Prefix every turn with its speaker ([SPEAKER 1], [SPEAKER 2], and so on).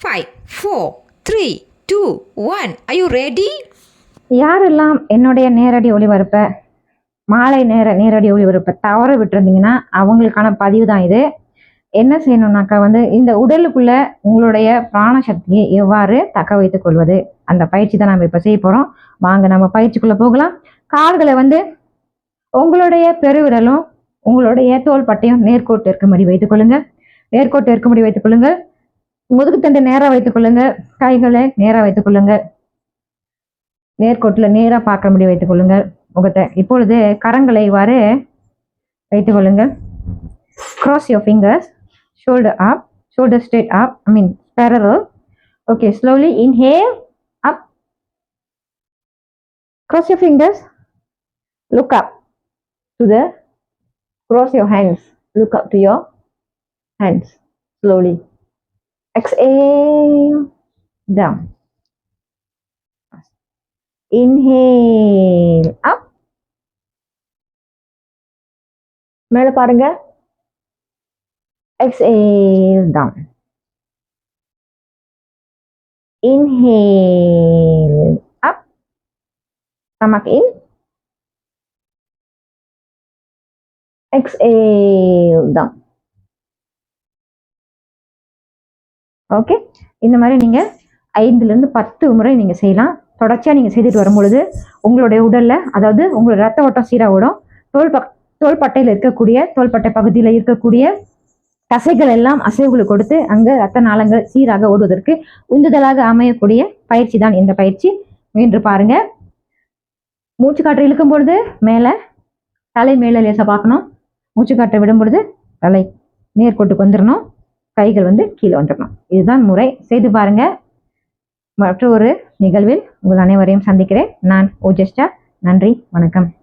[SPEAKER 1] Five four three two one I you ready
[SPEAKER 2] யாரெல்லாம் என்னுடைய நேரடி ஒளிபரப்பை மாலை நேர நேரடி ஒளிபரப்பை தவற விட்டுருந்தீங்கன்னா அவங்களுக்கான பதிவு தான் இது. என்ன செய்யணும்னாக்கா வந்து இந்த உடலுக்குள்ள உங்களுடைய பிராண சக்தியை எவ்வாறு தக்க வைத்துக் கொள்வது? அந்த பயிற்சி தான் நம்ம இப்போ செய்ய போகிறோம் வாங்க நம்ம பயிற்சிக்குள்ளே போகலாம். கால்களை வந்து உங்களுடைய பெருவிரலும் உங்களுடைய தோள்பட்டையும் நேர்கோட்டு இருக்கும்படி வைத்துக் கொள்ளுங்கள். நேர்கோட்டு இருக்கும்படி வைத்துக் கொள்ளுங்கள். முதுகுத்தண்டை நேராக வைத்துக் கொள்ளுங்க கைகளை நேராக வைத்துக் கொள்ளுங்க நேர்கோட்டில் நேராக பார்க்க பார்க்கும்படி வைத்துக் கொள்ளுங்க முகத்தை இப்பொழுது கரங்களை இவ்வாறு வைத்துக் கொள்ளுங்க cross your fingers shoulder up shoulder straight up I mean parallel okay slowly inhale up cross your fingers look up to the cross your hands look up to your hands slowly Exhale, down. Inhale, up. ಮೇಲೆ ಪಾರುಂಗ exhale. Down. Inhale. Up. Stomach in exhale. Down. Okay இந்த மாதிரி நீங்கள் ஐந்துலேருந்து பத்து முறை நீங்கள் செய்யலாம். தொடர்ச்சியாக நீங்கள் செய்துட்டு வரும்பொழுது உங்களுடைய உடலில் அதாவது உங்களோட ரத்த ஓட்டம் சீராக ஓடும் தோல் பக் தோள்பட்டையில் இருக்கக்கூடிய தோள்பட்டை பகுதியில் இருக்கக்கூடிய தசைகள் எல்லாம் அசைவுகளை கொடுத்து அங்கே ரத்த நாளங்கள் சீராக ஓடுவதற்கு உந்துதலாக அமையக்கூடிய பயிற்சி தான் இந்த பயிற்சி. முயன்று பாருங்க. மூச்சு காற்று இழுக்கும் பொழுது மேலே தலை மேலே லேசாக பார்க்கணும். மூச்சு காற்றை விடும் பொழுது தலை நேர்கோட்டுக்கு வந்துடணும் கைகள் வந்து கீழே வந்துடணும். இதுதான் முறை. செய்து பாருங்க. மற்றொரு நிகழ்வில் உங்கள் அனைவரையும் சந்திக்கிறேன். நான் ஓஜஸ்டா. நன்றி. வணக்கம்.